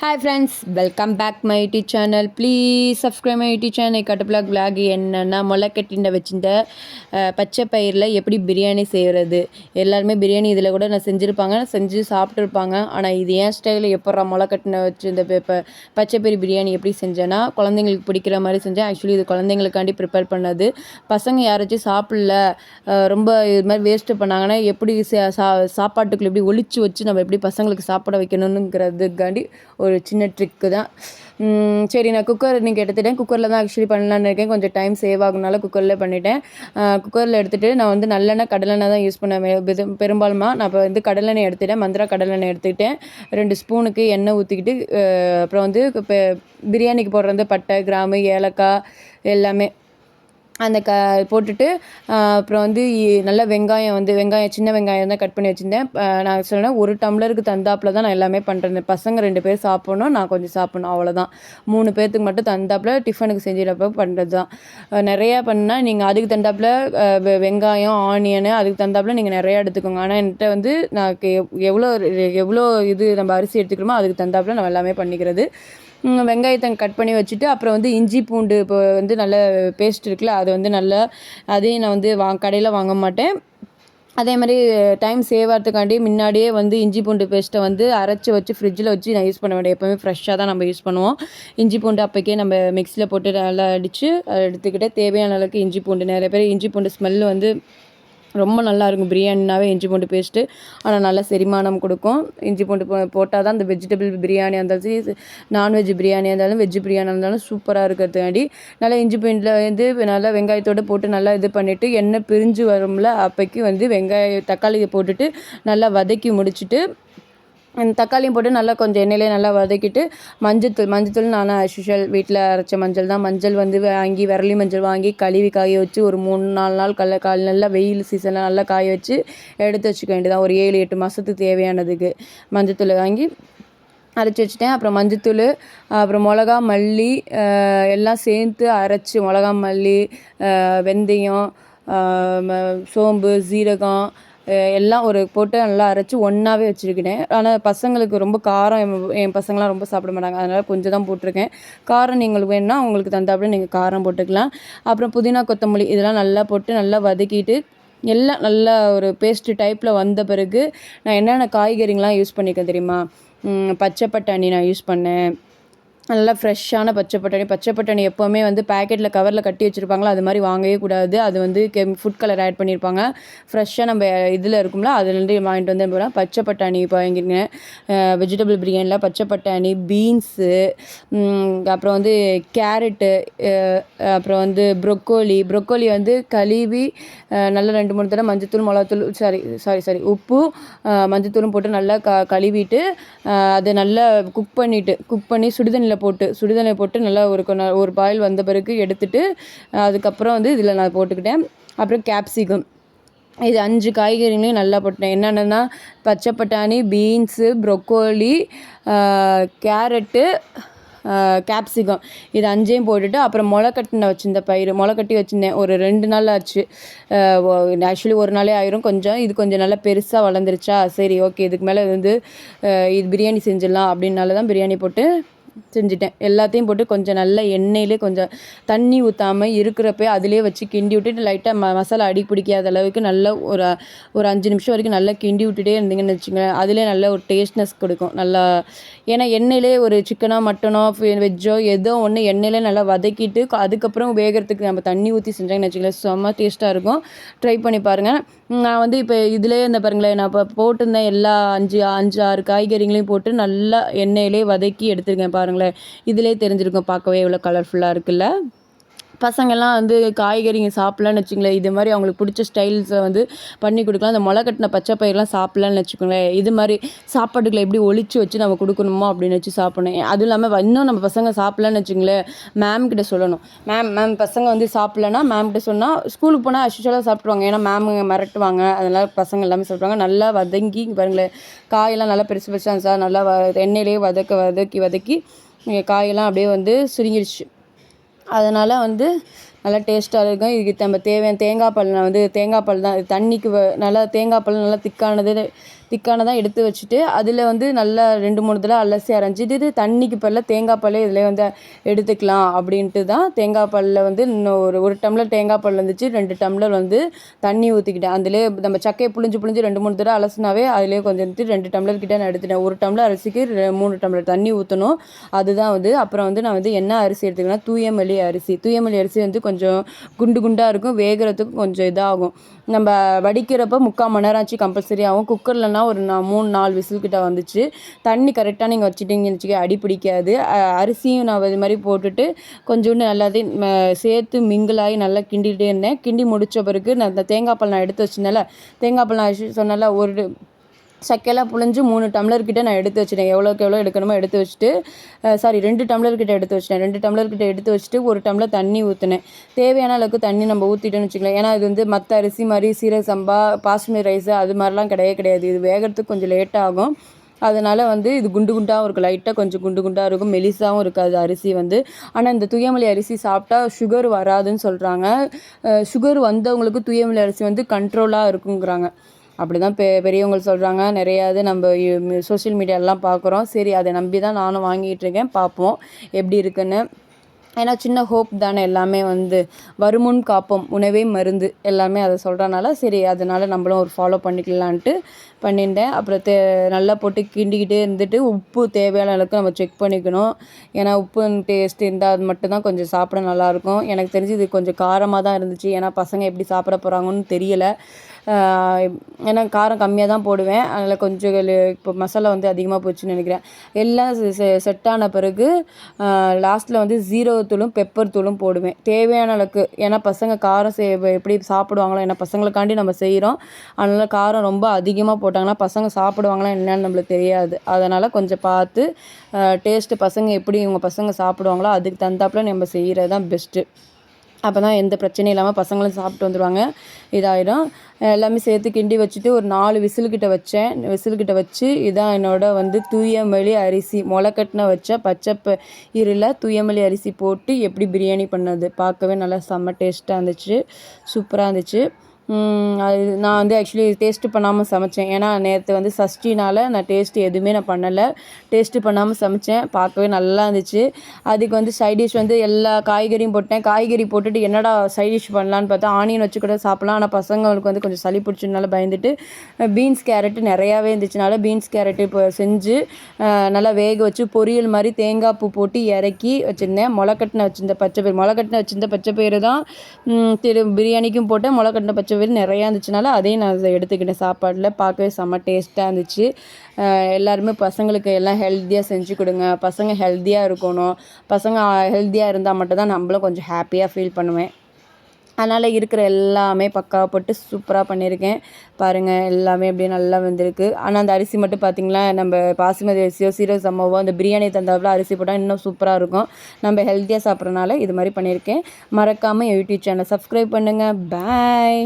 Hi friends welcome back my YouTube channel please subscribe my YouTube channel கட்டுப்பிளாக் பிளாக் என்னென்னா முளைக்கட்டின வச்சிருந்த பச்சை பயிரில் எப்படி பிரியாணி செய்கிறது எல்லாருமே பிரியாணி இதில் கூட நான் செஞ்சுருப்பாங்க. செஞ்சு சாப்பிட்ருப்பாங்க ஆனால் இது ஏன் ஸ்டைலில் எப்பட்றா முளைக்கட்டின வச்சு இந்த பச்சை பயிர் பிரியாணி எப்படி செஞ்சேன்னா குழந்தைங்களுக்கு பிடிக்கிற மாதிரி செஞ்சேன். ஆக்சுவலி இது குழந்தைங்களுக்காண்டி ப்ரிப்பேர் பண்ணது. பசங்க யாராச்சும் சாப்பிடல ரொம்ப இது மாதிரி வேஸ்ட்டு பண்ணாங்கன்னா எப்படி சா- சா- சாப்பாட்டுக்குள்ள எப்படி ஒழிச்சு வச்சு நம்ம எப்படி பசங்களுக்கு சாப்பிட வைக்கணுங்கிறதுக்காண்டி ஒரு ஒரு சின்ன ட்ரிக்கு தான். சரி நான் குக்கர் நீங்கள் எடுத்துட்டேன் குக்கரில் தான் ஆக்சுவலி பண்ணலான்னு இருக்கேன். கொஞ்சம் டைம் சேவ் ஆகுனால குக்கரில் பண்ணிட்டேன். குக்கரில் எடுத்துகிட்டு நான் வந்து நல்லெண்ணெய் கடலெண்ணெய் தான் யூஸ் பண்ணுவேன். பெரும்பாலுமா நான் இப்போ வந்து கடலெண்ணெய் எடுத்துட்டேன். மந்திரா கடலெண்ணெய் எடுத்துக்கிட்டேன். ரெண்டு ஸ்பூனுக்கு எண்ணெய் ஊற்றிக்கிட்டு அப்புறம் வந்து இப்போ பிரியாணிக்கு போடுற வந்து பட்டை கிராம்பு ஏலக்காய் எல்லாமே. அந்த க போட்டுட்டு அப்புறம் வந்து நல்ல வெங்காயம் வந்து வெங்காயம் சின்ன வெங்காயம் தான் கட் பண்ணி வச்சுருந்தேன். நான் சொன்னேன் ஒரு டம்ளருக்கு தந்தாப்புல தான் நான் எல்லாமே பண்ணுறேன் பசங்க ரெண்டு பேர் சாப்பிட்ணும் நான் கொஞ்சம் சாப்பிட்ணும் அவ்வளோதான் மூணு பேர்த்துக்கு மட்டும் தந்தாப்புல டிஃபனுக்கு செஞ்சிடப்போ பண்ணுறது தான். நிறையா பண்ணால் நீங்கள் அதுக்கு தந்தாப்பில் வெங்காயம் ஆனியனு அதுக்கு தந்தாப்பில் நீங்கள் நிறையா எடுத்துக்கோங்க. ஆனால் என்கிட்ட வந்து நான் எவ்வளோ எவ்வளோ இது நம்ம அரிசி எடுத்துக்கிறோமோ அதுக்கு தந்தாப்பில் நம்ம எல்லாமே பண்ணிக்கிறது. வெங்காயத்தை கட் பண்ணி வச்சுட்டு அப்புறம் வந்து இஞ்சி பூண்டு இப்போ வந்து நல்ல பேஸ்ட் இருக்குல்ல அது வந்து நல்லா அதையும் நான் வந்து வா கடையில் வாங்க மாட்டேன். அதே மாதிரி டைம் சேவ் ஆகிறதுக்காண்டி முன்னாடியே வந்து இஞ்சி பூண்டு பேஸ்ட்டை வந்து அரைச்சி வச்சு ஃப்ரிட்ஜில் வச்சு நான் யூஸ் பண்ண வேண்டிய எப்போவுமே ஃப்ரெஷ்ஷாக தான் நம்ம யூஸ் பண்ணுவோம். இஞ்சி பூண்டு அப்போக்கே நம்ம மிக்ஸியில் போட்டு நல்லா அடித்து அதை தேவையான அளவுக்கு இஞ்சி பூண்டு நிறைய பேர் இஞ்சி பூண்டு ஸ்மெல் வந்து ரொம்ப நல்லா இருக்கும் பிரியாணினாவே இஞ்சி பூண்டு பேஸ்ட்டு ஆனால் நல்லா செரிமானம் கொடுக்கும். இஞ்சி பூண்டு போ போட்டால் தான் அந்த வெஜிடபிள் பிரியாணி இருந்தாலும் நான்வெஜ் பிரியாணி இருந்தாலும் வெஜ் பிரியாணி இருந்தாலும் சூப்பராக இருக்கிறதுக்காண்டி நல்லா இஞ்சி பூண்டில் வந்து நல்லா வெங்காயத்தோடு போட்டு நல்லா இது பண்ணிவிட்டு எண்ணெய் பிரிஞ்சு வரும்ல அப்போக்கி வந்து வெங்காய தக்காளியை போட்டுட்டு நல்லா வதக்கி முடிச்சுட்டு அந்த தக்காளியும் போட்டு நல்லா கொஞ்சம் எண்ணெயிலே நல்லா வதக்கிட்டு மஞ்சத்தூள் மஞ்சத்தூள் நான் அஸ்யூஷுவல் வீட்டில் அரைச்ச மஞ்சள் தான். மஞ்சள் வந்து வாங்கி விரலி மஞ்சள் வாங்கி கழுவி காய வச்சு ஒரு மூணு நாலு நாள் கல்ல கால் நல்லா வெயில் சீசனில் நல்லா காய வச்சு எடுத்து வச்சுக்க வேண்டியதான் ஒரு ஏழு எட்டு மாதத்துக்கு தேவையானதுக்கு மஞ்சத்தூள் வாங்கி அரைச்சி வச்சுட்டேன். அப்புறம் மஞ்சத்தூள் அப்புறம் மிளகா மல்லி எல்லாம் சேர்த்து அரைச்சி மிளகா மல்லி வெந்தயம் ம- சோம்பு சீரகம் எல்லாம் ஒரு போட்டு நல்லா அரைச்சி ஒன்றாவே வச்சுருக்கிறேன் ஆனால் பசங்களுக்கு ரொம்ப காரம் என் என் பசங்களாம் ரொம்ப சாப்பிட மாட்டாங்க. அதனால் கொஞ்சம் தான் போட்டிருக்கேன். காரம் நீங்கள் வேணும்னா உங்களுக்கு தந்தாப்புல நீங்கள் காரம் போட்டுக்கலாம். அப்புறம் புதினா கொத்தமல்லி இதெல்லாம் நல்லா போட்டு நல்லா வதக்கிட்டு எல்லாம் நல்லா ஒரு பேஸ்ட்டு டைப்பில் வந்த பிறகு நான் என்னென்ன காய்கறிங்களாம் யூஸ் பண்ணிக்க தெரியுமா? பச்சை பட்டாணி நான் யூஸ் பண்ணேன். நல்லா ஃப்ரெஷ்ஷான பச்சை பட்டாணி. பச்சை பட்டாணி எப்போவுமே வந்து பேக்கெட்டில் கவரில் கட்டி வச்சுருப்பாங்களோ? அது மாதிரி வாங்கவே கூடாது. அது வந்து கெம் ஃபுட் கலர் ஆட் பண்ணியிருப்பாங்க ஃப்ரெஷ்ஷாக நம்ம இதில் இருக்கும்ல அதுலேருந்து வாங்கிட்டு வந்து போகிறோம் பச்சை பட்டாணி இப்போ வாங்கியிருக்கேன். வெஜிடபிள் பிரியாணியில் பச்சை பட்டாணி பீன்ஸு அப்புறம் வந்து கேரட்டு அப்புறம் வந்து ப்ரொக்கோலி ப்ரொக்கோலி வந்து கழுவி நல்லா ரெண்டு மூணு தடவை மஞ்சத்தூள் மிளகாத்தூள் சாரி சாரி சாரி உப்பு மஞ்சத்தூளும் போட்டு நல்லா க கழுவிட்டு அதை நல்லா குக் பண்ணிவிட்டு குக் பண்ணி சுடுதண்ணியில் போட்டு சுடுதண்ணியை போட்டு நல்லா ஒரு கொ- ஒரு பாயில் வந்த பிறகு எடுத்துட்டு அதுக்கப்புறம் வந்து இதில் நான் போட்டுக்கிட்டேன். அப்புறம் கேப்சிகம் இது அஞ்சு காய்கறிகளையும் நல்லா போட்டேன் என்னென்னா பச்சை பட்டாணி பீன்ஸு ப்ரொக்கோலி கேரட்டு கேப்சிகம் இது அஞ்சையும் போட்டுட்டு அப்புறம் முளை கட்டின வச்சிருந்த பயிர் முளை கட்டி வச்சுருந்தேன். ஒரு ரெண்டு நாள் ஆச்சு. ஆக்சுவலி ஒரு நாளே ஆயிரும். கொஞ்சம் இது கொஞ்சம் நல்லா பெருசாக வளர்ந்துருச்சா? சரி ஓகே இதுக்கு மேலே வந்து இது பிரியாணி செஞ்சிடலாம் அப்படின்னால தான் பிரியாணி போட்டு செஞ்சுட்டேன். எல்லாத்தையும் போட்டு கொஞ்சம் நல்ல எண்ணெயிலே கொஞ்சம் தண்ணி ஊற்றாமல் இருக்கிறப்ப அதிலே வச்சு கிண்டி விட்டுட்டு லைட்டாக ம மசாலா அடி பிடிக்காத அளவுக்கு நல்லா ஒரு ஒரு அஞ்சு நிமிஷம் வரைக்கும் நல்லா கிண்டி விட்டுட்டே இருந்தீங்கன்னு வச்சுக்கோங்களேன். அதிலே நல்ல ஒரு டேஸ்ட்னஸ் கொடுக்கும். நல்லா ஏன்னா எண்ணெயிலே ஒரு சிக்கனோ மட்டனோ வெஜ்ஜோ ஏதோ ஒன்று எண்ணெயிலே நல்லா வதக்கிட்டு அதுக்கப்புறம் வேகிறதுக்கு நம்ம தண்ணி ஊற்றி செஞ்சாங்கன்னு வச்சுக்கலாம் செம்ம டேஸ்ட்டாக இருக்கும். ட்ரை பண்ணி பாருங்கள் நான் வந்து இப்போ இதிலே இந்த பாருங்களேன் நான் இப்போ போட்டிருந்தேன் எல்லா அஞ்சு அஞ்சு ஆறு காய்கறிகளையும் போட்டு நல்லா எண்ணெயிலே வதக்கி எடுத்துருக்கேன் பாருங்கள் பாருங்களேன். இதிலே தெரிஞ்சிருக்கும். பார்க்கவே எவ்வளோ கலர்ஃபுல்லாக இருக்குல்ல? பசங்கள்லாம் வந்து காய்கறிங்க சாப்பிட்லான்னு வச்சுங்களேன் இது மாதிரி அவங்களுக்கு பிடிச்ச ஸ்டைல்ஸை வந்து பண்ணி கொடுக்கலாம். அந்த முளை கட்டின பச்சை பயிரெலாம் சாப்பிட்லான்னு வச்சுக்கோங்களேன். இது மாதிரி சாப்பாடுகளை எப்படி ஒழிச்சு வச்சு நம்ம கொடுக்கணுமோ அப்படின்னு வச்சு சாப்பிடணும். அதுவும் இல்லாமல் இன்னும் நம்ம பசங்க சாப்பிட்லான்னு வச்சுங்களேன் மேம் கிட்ட சொல்லணும். மேம் மேம் பசங்க வந்து சாப்பிட்லன்னா மேம் கிட்ட சொன்னால் ஸ்கூலுக்கு போனால் அஷுஷலாக சாப்பிடுவாங்க ஏன்னா மேம் மிரட்டுவாங்க. அதனால் பசங்க எல்லாமே சாப்பிடுவாங்க நல்லா வதங்கி பாருங்களேன். காயெல்லாம் நல்லா பெருசு பெருசாக சார் நல்லா வ எண்ணெயிலேயே வதக்க வதக்கி வதக்கி காயெல்லாம் அப்படியே வந்து சுருங்கிடுச்சு அதனால் வந்து நல்லா டேஸ்ட்டாக இருக்கும். இதுக்கு நம்ம தேவையான தேங்காய் பால் நான் வந்து தேங்காய் பால் தான் இது தண்ணிக்கு நல்லா தேங்காய் பால் நல்லா திக்கானது திக்கானதாக எடுத்து வச்சுட்டு அதில் வந்து நல்லா ரெண்டு மூணு தடவை அலசி அரைஞ்சிட்டு தண்ணிக்கு பல்ல தேங்காய் பால் இதில் வந்து எடுத்துக்கலாம் அப்படின்ட்டு தான் தேங்காய் பாலில் வந்து இன்னும் ஒரு ஒரு டம்ளர் தேங்காய் பால் இருந்துச்சு ரெண்டு டம்ளர் வந்து தண்ணி ஊற்றிக்கிட்டேன் அதிலே நம்ம சக்கையை புளிஞ்சு புளிஞ்சு ரெண்டு மூணு தடவை அலசினாவே அதிலே கொஞ்சம் எடுத்து ரெண்டு டம்ளர் கிட்டே நான் எடுத்துட்டேன். ஒரு டம்ளர் அரிசிக்கு மூணு டம்ளர் தண்ணி ஊற்றணும் அதுதான் வந்து அப்புறம் வந்து நான் வந்து என்ன அரிசி எடுத்துக்கிறேன்னா தூயமல்லி அரிசி. தூயமல்லி அரிசி வந்து கொஞ்சம் குண்டு குண்டாக இருக்கும். வேகிறதுக்கும் கொஞ்சம் இதாகும். நம்ம வடிக்கிறப்ப முக்கால் மணி நேரம் ஆச்சு கம்பல்சரி ஆகும். குக்கர்லனா ஒரு நான் மூணு நாலு விசில் கிட்ட வந்துச்சு. தண்ணி கரெக்டாக நீங்கள் வச்சிட்டிங்கன்னு வச்சுக்க அடி பிடிக்காது. அரிசியும் நான் இது மாதிரி போட்டுட்டு கொஞ்சோண்டு எல்லாத்தையும் சேர்த்து மிங்கிளாகி நல்லா கிண்டிகிட்டே இருந்தேன். கிண்டி முடித்த பிறகு நான் இந்த தேங்காய் பால் நான் எடுத்து வச்சுனால தேங்காய் பால் நான் ஒரு சக்கையெல்லாம் புழிஞ்சு மூணு டம்ளர்கிட்ட நான் எடுத்து வச்சிட்டேன். எவ்வளோக்கு எவ்வளோ எடுக்கணுமோ எடுத்து வச்சுட்டு சாரி ரெண்டு டம்ளர்கிட்ட எடுத்து வச்சிட்டேன். ரெண்டு டம்ளர்கிட்ட எடுத்து வச்சுட்டு ஒரு டம்ளர் தண்ணி ஊற்றினேன் தேவையான அளவுக்கு தண்ணி நம்ம ஊற்றிட்டோன்னு வச்சுக்கலாம் ஏன்னா இது வந்து மற்ற அரிசி மாதிரி சீரக சம்பா பாஸ்மதி ரைஸ் அது மாதிரிலாம் கிடையவே கிடையாது. இது வேகிறதுக்கு கொஞ்சம் லேட் ஆகும். அதனால் வந்து இது குண்டு குண்டாகவும் இருக்கும். லைட்டாக கொஞ்சம் குண்டு குண்டாக இருக்கும். மெலிசாவும் இருக்காது அரிசி வந்து. ஆனால் இந்த துயமல்லி அரிசி சாப்பிட்டா சுகர் வராதுன்னு சொல்கிறாங்க சுகர் வந்தவங்களுக்கு துயமல்லி அரிசி வந்து கண்ட்ரோலாக இருக்குங்கிறாங்க. அப்படி தான் பெ பெரியவங்க சொல்கிறாங்க நிறையா இது நம்ம சோஷியல் மீடியாலெலாம் பார்க்குறோம் சரி அதை நம்பி தான் நானும் வாங்கிட்டு இருக்கேன். பார்ப்போம் எப்படி இருக்குன்னு. ஏன்னா சின்ன ஹோப் தானே எல்லாமே வந்து வருமுன் காப்போம் உணவே மருந்து எல்லாமே அதை சொல்கிறனால சரி அதனால் நம்மளும் ஒரு ஃபாலோ பண்ணிக்கலான்ட்டு பண்ணியிருந்தேன். அப்புறம் தே நல்லா போட்டு கிண்டிக்கிட்டே இருந்துட்டு உப்பு தேவையான அளவுக்கு நம்ம செக் பண்ணிக்கணும். ஏன்னா உப்பு டேஸ்ட் இருந்தால் அது மட்டும்தான் கொஞ்சம் சாப்பிட நல்லாயிருக்கும். எனக்கு தெரிஞ்சு இது கொஞ்சம் காரமாக தான் இருந்துச்சு. ஏன்னா பசங்க எப்படி சாப்பிட போகிறாங்கன்னு தெரியலை. ஏன்னா காரம் கம்மியாக தான் போடுவேன். அதில் கொஞ்சம் இப்போ மசாலா வந்து அதிகமாக போச்சுன்னு நினைக்கிறேன். எல்லாம் செட் ஆன பிறகு லாஸ்ட்டில் வந்து ஜீரோ தூளும் பெப்பர் தூளும் போடுவேன். தேவையான அளவுக்கு ஏன்னா பசங்க காரம் சே எப்படி சாப்பிடுவாங்களோ ஏன்னா பசங்களுக்காண்டி நம்ம செய்கிறோம் அதனால் காரம் ரொம்ப அதிகமாக போட்டாங்கன்னா பசங்க சாப்பிடுவாங்களா என்னன்னு நம்மளுக்கு தெரியாது. அதனால் கொஞ்சம் பார்த்து டேஸ்ட்டு பசங்க எப்படி இவங்க பசங்க சாப்பிடுவாங்களோ அதுக்கு தகுந்தாப்புல நம்ம செய்கிறது தான் பெஸ்ட்டு அப்போ தான் எந்த பிரச்சனையும் இல்லாமல் பசங்களும் சாப்பிட்டு வந்துடுவாங்க இதாயிடும். எல்லாமே சேர்த்து கிண்டி வச்சுட்டு ஒரு நாலு விசிலுக்கிட்ட வச்சேன். விசிலுக்கிட்ட வச்சு இதான் என்னோட வந்து தூயமல்லி அரிசி முளைக்கட்டின வச்ச பச்சை பயிரில் தூயமல்லி அரிசி போட்டு எப்படி பிரியாணி பண்ணது. பார்க்கவே நல்லா செம்ம டேஸ்ட்டாக இருந்துச்சு. சூப்பராக இருந்துச்சு. நான் வந்து ஆக்சுவலி டேஸ்ட்டு பண்ணாமல் சமைச்சேன். ஏன்னா நேற்று வந்து சஷ்டினால் நான் டேஸ்ட்டு எதுவுமே நான் பண்ணலை. டேஸ்ட்டு பண்ணாமல் சமைச்சேன். பார்க்கவே நல்லா இருந்துச்சு. அதுக்கு வந்து சைட் டிஷ் வந்து எல்லா காய்கறியும் போட்டேன். காய்கறி போட்டுட்டு என்னடா சைட் டிஷ் பண்ணலான்னு பார்த்தா ஆனியன் வச்சு கூட சாப்பிட்லாம். ஆனால் பசங்களுக்கு வந்து கொஞ்சம் சளி பிடிச்சதுனால பயந்துட்டு பீன்ஸ் கேரட்டு நிறையாவே இருந்துச்சுனால பீன்ஸ் கேரட்டு இப்போ செஞ்சு நல்லா வேக வச்சு பொரியல் மாதிரி தேங்காய் பூ போட்டு இறக்கி வச்சுருந்தேன். முளைக்கட்டின வச்சுருந்த பச்சை பயிர் முளைக்கட்டின வச்சிருந்த பச்சை பயிறு தான் திரு பிரியாணிக்கும் போட்டேன். முளைக்கட்டின பச்சை பயிறு நிறையா இருந்துச்சுனால அதையும் நான் அதை எடுத்துக்கிட்டேன். சாப்பாட்டில் பார்க்கவே செம்ம டேஸ்ட்டாக இருந்துச்சு. எல்லாருமே பசங்களுக்கு எல்லாம் ஹெல்த்தியாக செஞ்சு கொடுங்க. பசங்க ஹெல்த்தியாக இருக்கணும். பசங்க ஹெல்த்தியாக இருந்தால் மட்டும்தான் நம்மளும் கொஞ்சம் ஹாப்பியாக ஃபீல் பண்ணுவேன். அதனால் இருக்கிற எல்லாமே பக்காவாக போட்டு சூப்பராக பண்ணியிருக்கேன். பாருங்கள் எல்லாமே அப்படியே நல்லா வந்திருக்கு. ஆனால் அந்த அரிசி மட்டும் பார்த்திங்களா நம்ம பாசுமதி அரிசியோ சீரக சம்மாவோ அந்த பிரியாணி தந்தாப்புல அரிசி போட்டால் இன்னும் சூப்பராக இருக்கும். நம்ம ஹெல்த்தியாக சாப்பிட்றனால இது மாதிரி பண்ணியிருக்கேன். மறக்காமல் யூடியூப் சேனல் சப்ஸ்கிரைப் பண்ணுங்கள் பாய்